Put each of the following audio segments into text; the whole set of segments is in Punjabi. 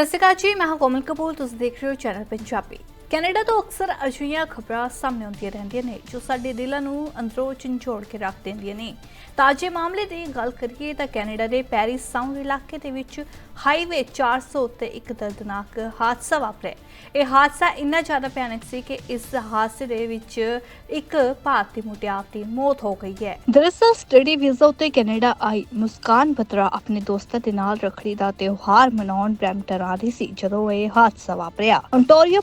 ਸਤਿ ਸ਼੍ਰੀ ਅਕਾਲ ਜੀ ਮੈਂ ਹਾਂ ਕੋਮਲ ਕਪੂਰ ਤੁਸੀਂ ਦੇਖ ਰਹੇ ਹੋ ਚੈਨਲ ਪੰਜਾਬੀ। ਕੈਨੇਡਾ ਤੋਂ ਅਕਸਰ ਅਜਿਹੀਆਂ ਖਬਰਾਂ ਸਾਹਮਣੇ ਆਉਂਦੀਆਂ ਰਹਿੰਦੀਆਂ ਨੇ, ਜੋ ਸਾਡੇ ਦਿਲਾਂ ਨੂੰ ਅੰਦਰੋਂ ਝੰਜੋੜ ਕੇ ਰੱਖ ਦਿੰਦੀਆਂ ਨੇ। ਤਾਜੇ ਮਾਮਲੇ ਦੀ ਗੱਲ ਕਰੀਏ ਤਾਂ ਕੈਨੇਡਾ ਦੇ ਪੈਰਿਸ ਸਾਊਂਡ ਇਲਾਕੇ ਦੇ ਵਿੱਚ ਹਾਈਵੇ 400 ਉੱਤੇ ਇੱਕ ਦਰਦਨਾਕ ਹਾਦਸਾ ਵਾਪਰਿਆ। ਇਹ ਹਾਦਸਾ ਇੰਨਾ ਜ਼ਿਆਦਾ ਭਿਆਨਕ ਸੀ ਕਿ ਇਸ ਹਾਦਸੇ ਦੇ ਵਿੱਚ ਇੱਕ ਭਾਰਤੀ ਮੁਟਿਆਰ ਦੀ ਮੌਤ ਹੋ ਗਈ ਹੈ। ਦਰਅਸਲ ਸਟੱਡੀ ਵੀਜ਼ਾ ਉੱਤੇ ਕੈਨੇਡਾ ਆਈ ਮੁਸਕਾਨ ਬਤਰਾ ਆਪਣੇ ਦੋਸਤਾਂ ਦੇ ਨਾਲ ਰੱਖੜੀ ਦਾ ਤਿਉਹਾਰ ਮਨਾਉਣ ਬ੍ਰੈਂਪਟਨ ਆ ਰਹੀ ਸੀ ਜਦੋਂ ਇਹ ਹਾਦਸਾ ਵਾਪਰਿਆ। ontario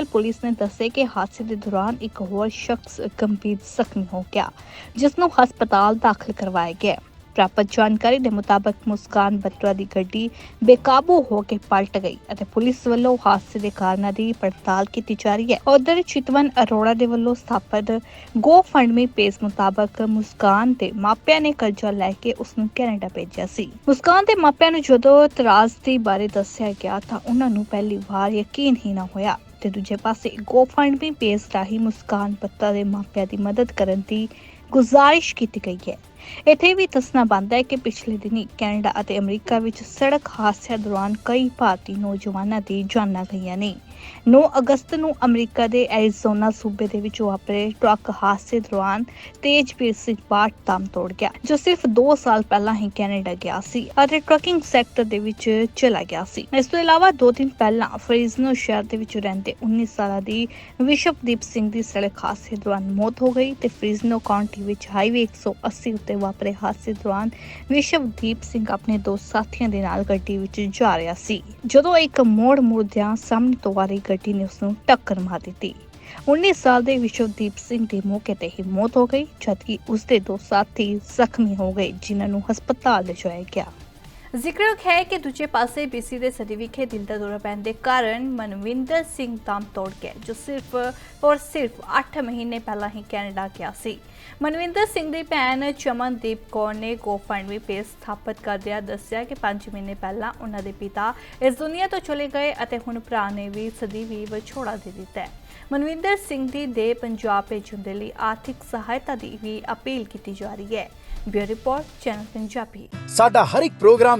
ਪ੍ਰੋਵਿੰਸ਼ੀਅਲ ਪੁਲਿਸ ਨੇ ਦੱਸਿਆ ਕਿ ਹਾਦਸੇ ਦੇ ਦੌਰਾਨ ਇੱਕ ਹੋਰ ਸ਼ਖਸ ਗੰਭੀਰ ਜ਼ਖਮੀ ਹੋ ਗਿਆ, ਜਿਸ ਨੂੰ ਹਸਪਤਾਲ ਦਾਖਲ ਕਰਵਾਇਆ ਗਿਆ। ਪ੍ਰਾਪਤ ਜਾਣਕਾਰੀ ਦੇ ਮੁਤਾਬਕ ਮੁਸਕਾਨ ਬਤਰਾ ਦੀ ਗੱਡੀ ਬੇਕਾਬੂ ਹੋ ਕੇ ਪਲਟ ਗਈ ਅਤੇ ਪੁਲਿਸ ਵੱਲੋਂ ਹਾਦਸੇ ਦੇ ਕਾਰਨਾਂ ਦੀ ਪੜਤਾਲ ਕੀਤੀ ਜਾ ਰਹੀ ਹੈ। ਉਧਰ ਚਿਤਵਨ ਅਰੋੜਾ ਦੇ ਵੱਲੋਂ ਸਥਾਪਿਤ ਗੋ ਫੰਡਮੀ ਪੇਜ ਮੁਤਾਬਕ ਮੁਸਕਾਨ ਦੇ ਮਾਪਿਆਂ ਨੇ ਕਰਜ਼ਾ ਲੈ ਕੇ ਉਸ ਨੂੰ ਕੈਨੇਡਾ ਭੇਜਿਆ ਸੀ। ਮੁਸਕਾਨ ਦੇ ਮਾਪਿਆਂ ਨੂੰ ਜਦੋਂ ਤਰਾਜ਼ਦੀ ਬਾਰੇ ਦੱਸਿਆ ਗਿਆ ਤਾਂ ਉਹਨਾਂ ਨੂੰ ਪਹਿਲੀ ਵਾਰ ਯਕੀਨ ਹੀ ਨਾ ਹੋਇਆ। ਤੇ ਦੂਜੇ ਪਾਸੇ ਗੋ ਫੰਡ ਵੀ ਪੇਜ ਰਾਹੀਂ ਮੁਸਕਾਨ ਪੱਤਾ ਦੇ ਮਾਪਿਆਂ ਦੀ ਮਦਦ ਕਰਨ ਦੀ ਗੁਜ਼ਾਰਿਸ਼ ਕੀਤੀ ਗਈ ਹੈ। ਇੱਥੇ ਵੀ ਦੱਸਣਾ ਬਣਦਾ ਹੈ ਕਿ ਪਿਛਲੇ ਦਿਨੀ ਕੈਨੇਡਾ ਅਤੇ ਅਮਰੀਕਾ ਵਿੱਚ ਸੜਕ ਹਾਦਸਿਆਂ ਦੌਰਾਨ ਕਈ ਭਾਰਤੀ ਨੌਜਵਾਨਾਂ ਦੀ ਜਾਨਾਂ ਗਈਆਂ ਨੇ। 9 ਅਗਸਤ ਨੂੰ ਅਮਰੀਕਾ ਦੇ ਐਰੀਜ਼ੋਨਾ ਸੂਬੇ ਦੇ ਵਿੱਚ ਵਾਪਰੇ ਟਰੱਕ ਹਾਦਸੇ ਦੌਰਾਨ ਤੇਜਵੀਰ ਸਿੰਘ ਬਾਟ ਦਮ ਤੋੜ ਗਿਆ, ਜੋ ਸਿਰਫ 2 ਸਾਲ ਪਹਿਲਾਂ ਹੀ ਕੈਨੇਡਾ ਗਿਆ ਸੀ ਅਤੇ ਟਰੱਕਿੰਗ ਸੈਕਟਰ ਦੇ ਵਿੱਚ ਚਲਾ ਗਿਆ ਸੀ। ਇਸ ਤੋਂ ਇਲਾਵਾ 2 ਦਿਨ ਪਹਿਲਾਂ ਫਰੀਜ਼ਨੋ ਸ਼ਹਿਰ ਦੇ ਵਿੱਚ ਰਹਿੰਦੇ 19 ਸਾਲਾਂ ਦੀ ਵਿਸ਼ਵਦੀਪ ਸਿੰਘ ਦੀ ਸੜਕ ਹਾਦਸੇ ਦੌਰਾਨ ਮੌਤ ਹੋ ਗਈ ਤੇ ਫਰੀਜ਼ਨੋ ਕਾਉਂਟੀ ਵਿੱਚ ਹਾਈਵੇ 180 ਉੱਤੇ ਵਾਪਰੇ ਹਾਦਸੇ ਦੌਰਾਨ ਵਿਸ਼ਵਦੀਪ ਸਿੰਘ ਆਪਣੇ ਦੋ ਸਾਥੀਆਂ ਦੇ ਨਾਲ ਗੱਡੀ ਵਿੱਚ ਜਾ ਰਿਹਾ ਸੀ। ਜਦੋਂ ਇੱਕ ਮੋੜ ਮੁੜਦਿਆਂ ਸਾਹਮਣੇ ਤੋਂ ਆ ਰਹੀ ਗੱਡੀ ਨੇ ਉਸ ਨੂੰ ਟੱਕਰ ਮਾਰ ਦਿੱਤੀ। 19 ਸਾਲ ਦੇ ਵਿਸ਼ਵਦੀਪ ਸਿੰਘ ਦੀ ਮੌਕੇ ਤੇ ਹੀ ਮੌਤ ਹੋ ਗਈ, ਜਦਕਿ ਉਸ ਦੇ ਦੋ ਸਾਥੀ ਜ਼ਖਮੀ ਹੋ ਗਏ, ਜਿਨ੍ਹਾਂ ਨੂੰ ਹਸਪਤਾਲ ਲਿਜਾਇਆ ਗਿਆ। ਜ਼ਿਕਰਯੋਗ ਹੈ ਕਿ ਦੂਜੇ ਪਾਸੇ ਬੀਸੀ ਦੇ ਸਦੀ ਵਿਖੇ ਦਿਲ ਦਾ ਦੌਰਾ ਪੈਣ ਦੇ ਕਾਰਨ ਮਨਵਿੰਦਰ ਸਿੰਘ ਦਮ ਤੋੜ ਗਿਆ, ਜੋ ਸਿਰਫ ਔਰ ਸਿਰਫ 8 ਮਹੀਨੇ ਪਹਿਲਾਂ ਹੀ ਕੈਨੇਡਾ ਗਿਆ ਸੀ। ਮਨਵਿੰਦਰ ਸਿੰਘ ਦੀ ਭੈਣ ਚਮਨਦੀਪ ਕੌਰ ਨੇ ਗੋਫੰਡਮੀ ਪੇਜ ਸਥਾਪਿਤ ਕਰਦਿਆਂ ਦੱਸਿਆ ਕਿ 5 ਮਹੀਨੇ ਪਹਿਲਾਂ ਉਹਨਾਂ ਦੇ ਪਿਤਾ ਇਸ ਦੁਨੀਆ ਤੋਂ ਚਲੇ ਗਏ ਅਤੇ ਹੁਣ ਭਰਾ ਨੇ ਵੀ ਸਦੀ ਵੀ ਵਿਛੋੜਾ ਦੇ ਦਿੱਤਾ ਹੈ। ਮਨਵਿੰਦਰ ਸਿੰਘ ਦੀ ਦੇ ਪੰਜਾਬ ਭੇਜਣ ਦੇ ਲਈ ਆਰਥਿਕ ਸਹਾਇਤਾ ਦੀ ਵੀ ਅਪੀਲ ਕੀਤੀ ਜਾ ਰਹੀ ਹੈ। Bureau report, channel Punjabi. ਸਾਡਾ ਹਰ ਇੱਕ ਪ੍ਰੋਗਰਾਮ